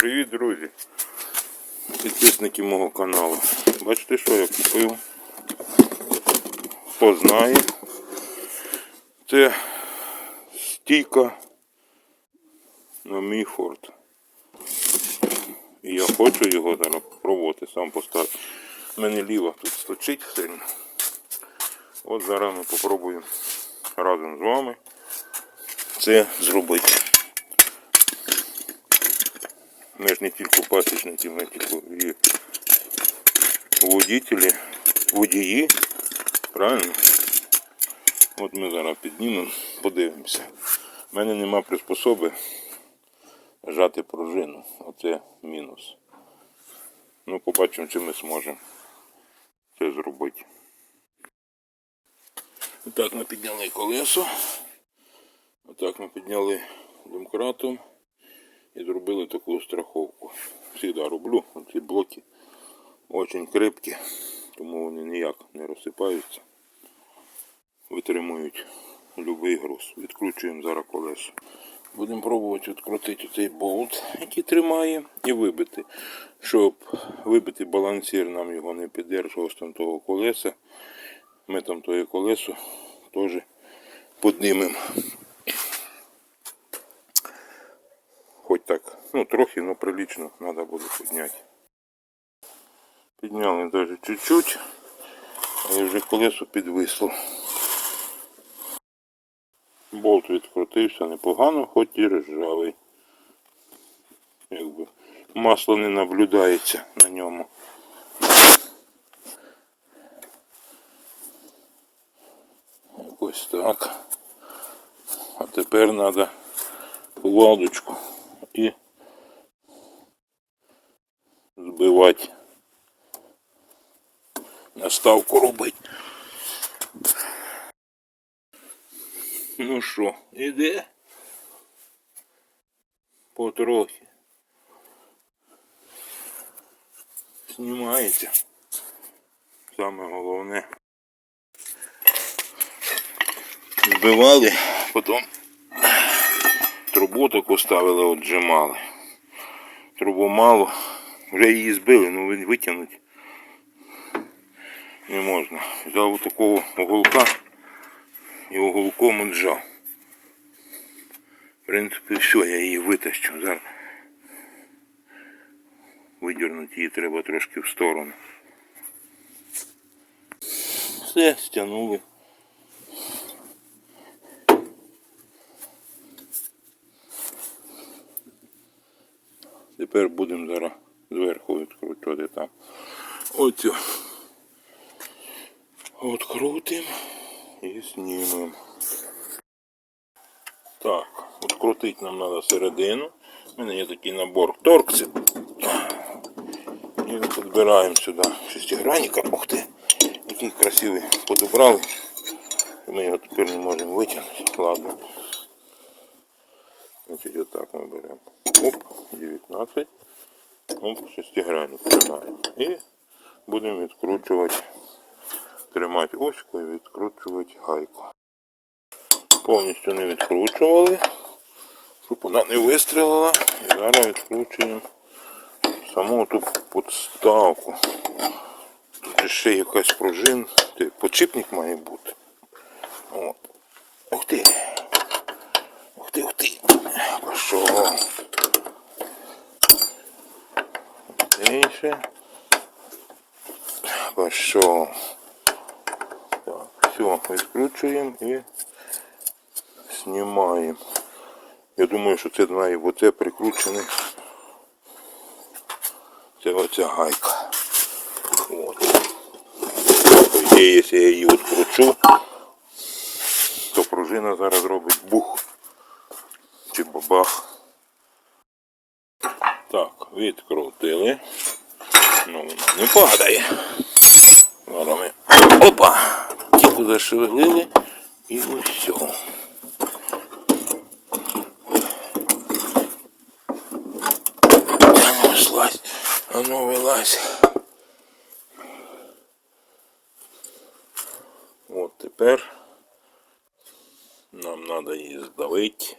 Привіт, друзі! Підписники мого каналу. Бачите, що я купив? Хто знає? Це стійка на мій форт. І я хочу його зараз пробувати, сам поставити. У мене ліва тут сточить сильно. От зараз ми попробуємо разом з вами це зробити. Ми ж не тільки пасічники, ми тільки і водителі, водії. Правильно? От ми зараз піднімемо, подивимося. У мене нема приспособи жати пружину. Оце мінус. Ну, побачимо, чи ми зможемо це зробити. Отак ми підняли колесо. Отак ми підняли домкратом і зробили таку страховку. Всегда роблю. Ці блоки дуже крепкі, тому вони ніяк не розсипаються. Витримують будь-який груз. Відкручуємо зараз колесо. Будемо пробувати відкрутити цей болт, який тримає, і вибити. Щоб вибити балансир, нам його не піддержував там того колеса. Ми там тоє колесо теж піднімемо. Так, ну трохи, но прилично треба буде підняти. Підняли навіть чуть-чуть, але вже колесо підвисло. Болт відкрутився непогано, хоч і ржавий. Якби масло не наблюдається на ньому. Якось так. А тепер треба кувалдочку і збивати. Наставку робити. Ну що, іде? Потрохи. Знімається. Саме головне. Збивали, потім трубу таку ставили, отжимали. Трубу мало. Вже її збили, ну витягнути не можна. Взяв такого уголка і уголком отжав. В принципі, все, я її витащу. Зараз видернути її треба трошки в сторону. Все, стягнули. Тепер будемо зараз зверху відкручувати там. Оцю. Открутимо і знімемо. Так, відкрутити нам треба середину. У мене є такий набор торксів. І підбираємо сюди шестигранника. Ух ти, який красивий подобрали. Ми його тепер не можемо витягнути. Ладно. Значить, отак ми беремо. Оп, 19. Оп, шестигранник тримаємо. І будемо відкручувати, тримати оську і відкручувати гайку. Повністю не відкручували, щоб вона не вистрілила. І зараз відкручуємо саму ту подставку. Тут ще якась пружин. Ти, Подшипник має бути. От. Ух ти. Ух ти, ух ти. Пішов. Тише. Пішов. Так, все, відкручуємо і знімаємо. Я думаю, що це має бути прикручений. Це оця гайка. От. Ідеї, якщо я її відкручу, то пружина зараз робить бух чи бабах. Так, відкрутили. Ну, вона не падає. Зараз. Опа! Тільки зашевелили і ось. А ну, а ну вилазь. От тепер нам треба її здавити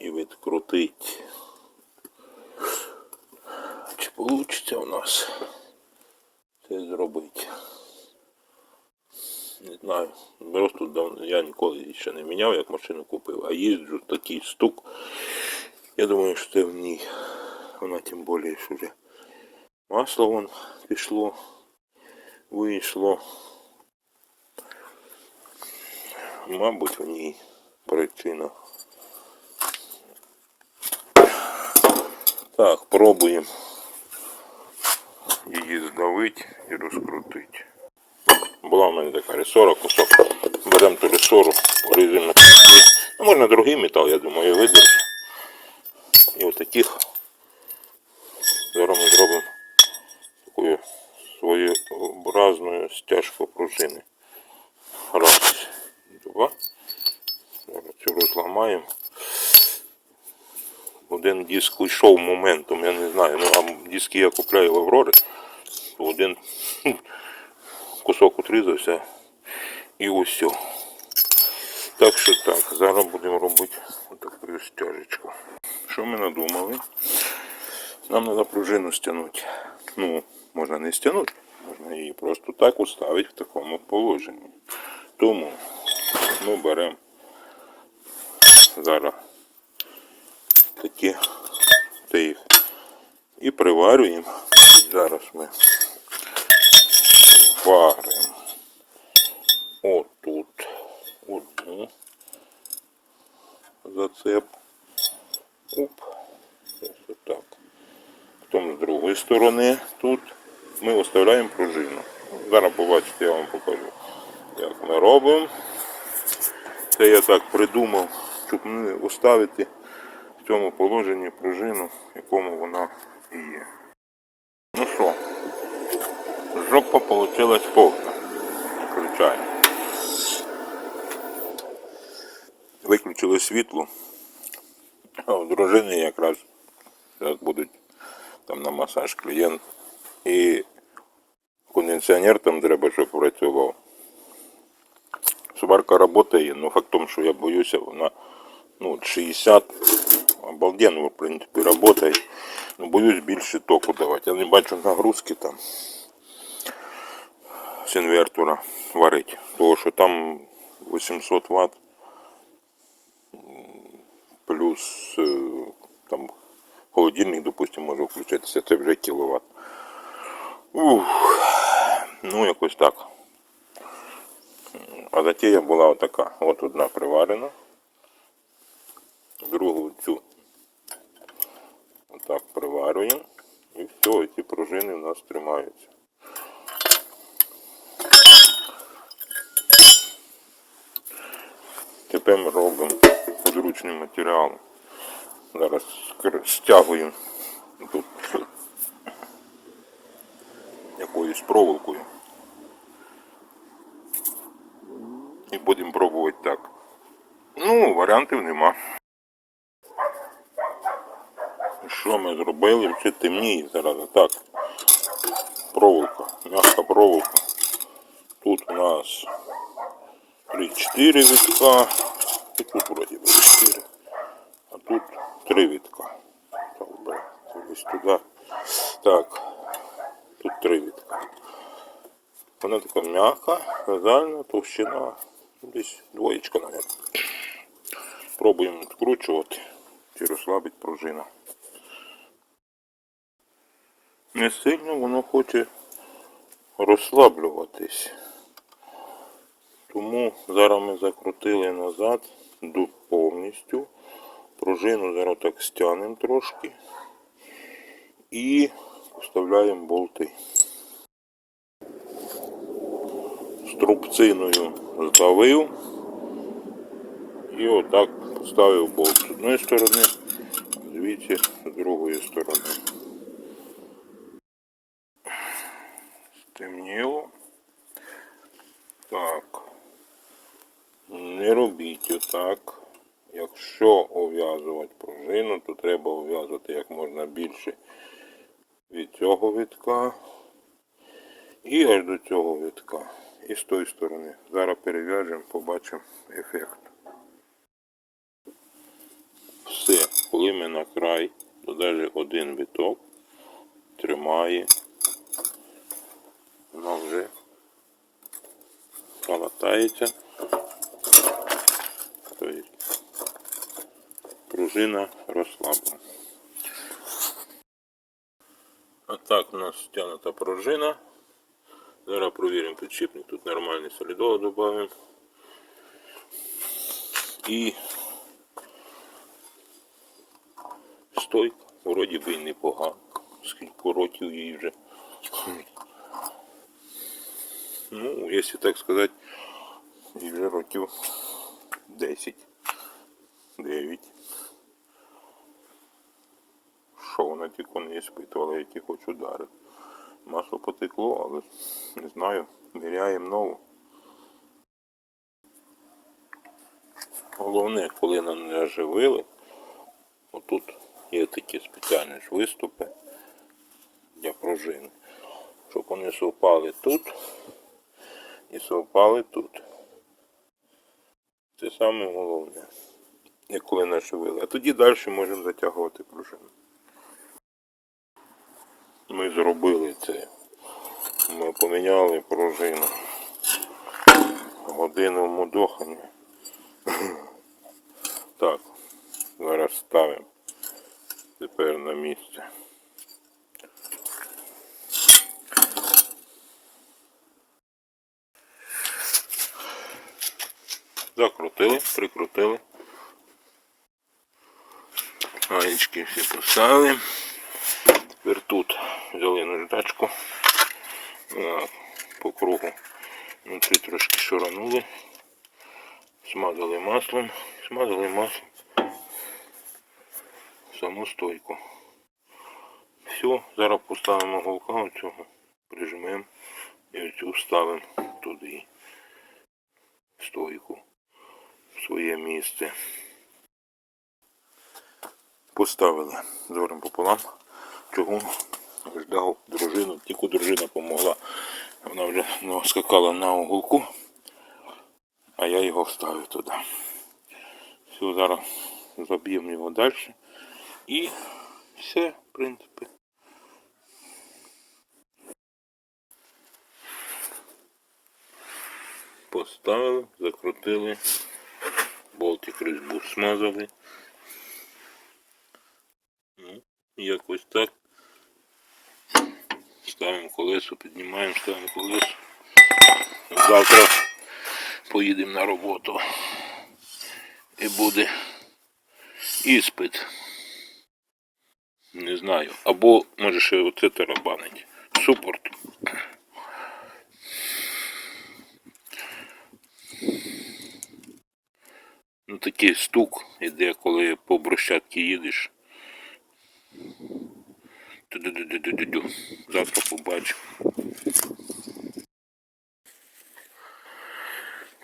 і відкрутити. Вийде у нас це зробити. Не знаю. Просто давно я ніколи ще не міняв, як машину купив, а їжджу такий стук. Я думаю, що це в ній. Вона тим більше що вже масло вон пішло, вийшло. Мабуть, в ній причина. Так, пробуємо її здавити і розкрутити. Була в мене така ресора, кусок. Беремо ту ресору, порізаємо на куски. Ну, можна другий метал, я думаю, видержить. І ось таких зараз ми зробимо такою своєобразною стяжку пружини. Раз, два. Зараз цю розламаємо. Один диск йшов моментом, я не знаю. Ну, а диски я купляю в Аврорі. То один кусок отрізався і ось. Так що так, зараз будемо робити таку стяжечку. Що ми надумали? Нам треба пружину стягнути. Ну, можна не стягнути, можна її просто так уставити в такому положенні. Тому ми беремо зараз такі та їх і приварюємо. Зараз ми варимо отут одну зацеп. Оп. Ось отак. Потім з другої сторони тут ми оставляємо пружину. Зараз побачите, я вам покажу, як ми робимо. Це я так придумав, щоб не оставити в цьому положенні пружину, в якому вона і є. Ну що, жопа получилась повна. Включаємо. Виключили світло. А у дружини якраз зараз будуть там на масаж клієнт. І кондиціонер там треба, щоб працював. Сварка працює, але факт в тому, що я боюся, вона ну, 60 обалденно, в принципі, працює. Ну, боюсь більше току давати. Я не бачу нагрузки там з інвертора варить. Тому що там 800 Вт плюс е, там холодильник, допустим, може включитися, це вже кіловат. Ух, ну якось так. А затія була отака. От одна приварена. Другу цю отак приварюємо. І все, ці пружини у нас тримаються. Тепер ми робимо подручний матеріал. Зараз стягуємо тут якоюсь проволокою. І будемо пробувати так. Ну, варіантів нема. Що ми зробили? Все темніє зараз. Так. Проволока. Мягка проволока. Тут у нас 3-4 витка. І тут вроді би 4. А тут 3 витка. Так, ось туди. Так. Тут 3 витка. Вона така м'яка, вязальна, товщина. Десь двоєчка, навіть. Пробуємо відкручувати чи розслабить пружина. Не сильно воно хоче розслаблюватись. Тому зараз ми закрутили назад повністю. Пружину зараз так стягнемо трошки і вставляємо болти. Струбциною здавив і отак поставив болт з одної сторони, звідси з другої сторони. Стемніло. Так. Не робіть отак. Якщо ув'язувати пружину, то треба ув'язувати як можна більше від цього витка і аж до цього витка. І з тої сторони. Зараз перев'яжемо, побачимо ефект. Все, коли ми на край, додали один виток, тримає. Вона вже калатається. Тобто пружина розслаблена. А так у нас стягнута пружина. Зараз провіримо підшипник. Тут нормальний солідол додаємо. І стойка, би і непогано. Скільки років їй вже. Ну, якщо так сказати, їй вже років 10. 9. Що вона тільки не іспитувала, які хоч удари. Масло потекло, але не знаю, міряємо нову. Головне, коли нам не оживили, отут є такі спеціальні ж виступи для пружини, щоб вони совпали тут і совпали тут. Це саме головне, як коли наживили. А тоді далі можемо затягувати пружину. Ми зробили це. Ми поміняли пружину. Годину мудохання. Так, зараз ставимо тепер на місце. Закрутили, прикрутили. Гаєчки всі поставили. Тепер тут взяли наждачку. По кругу. Внутрі трошки шуранули. Смазали маслом. Смазали маслом саму стойку. Все, зараз поставимо голка оцього, прижмемо і оцю вставимо туди стойку своє місце. Поставили зором пополам. Чого? Ждав дружину, тільки дружина помогла. Вона вже ну, скакала на уголку, а я його вставив туди. Все, зараз заб'ємо його далі. І все, в принципі. Поставили, закрутили, болтик різьбу смазали. Ну, якось так. Ставимо колесо, піднімаємо, ставимо колесо. Завтра поїдемо на роботу. І буде іспит. Не знаю. Або може ще оце тарабанить. Супорт. Ну такий стук іде, коли по брусчатці їдеш. Ту-ду-ду-ду-ду-ду. Завтра побачу.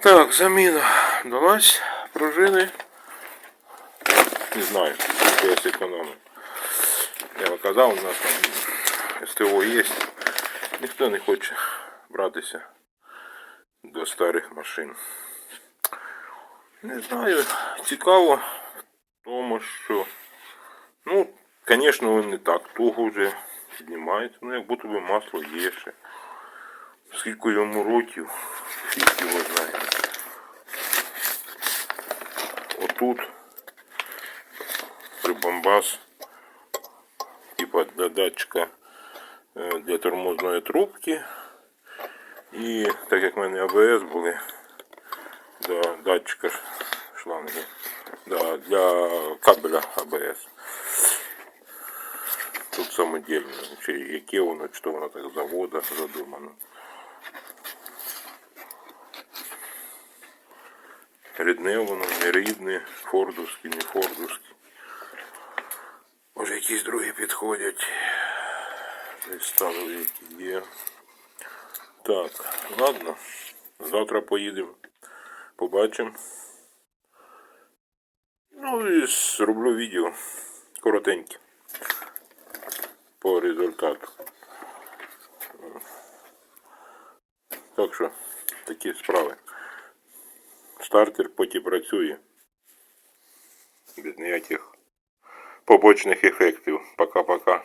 Так, заміна далась пружини. Не знаю, я зекономив. Я казав, у нас там СТО є. Ніхто не хоче братися до старих машин. Не знаю, цікаво тому, що, ну, звісно, він не так туго вже піднімається, ну як будто би масло є ще. Скільки йому років, фіг його знає. Отут прибамбас типа для датчика е, для тормозної трубки. І так як в мене АБС були до датчика шланги, да, для кабеля АБС. Тут самодільно, чи яке воно, чи то воно так завода задумано. Рідне воно, не рідне, фордовське, не фордовське. Може якісь другі підходять. Ставили, які є. Так, ладно. Завтра поїдемо. Побачимо. Ну і зроблю відео коротеньке. По результату. Так що, такі справи. Стартер потім працює. Без ніяких побочних ефектів. Пока-пока.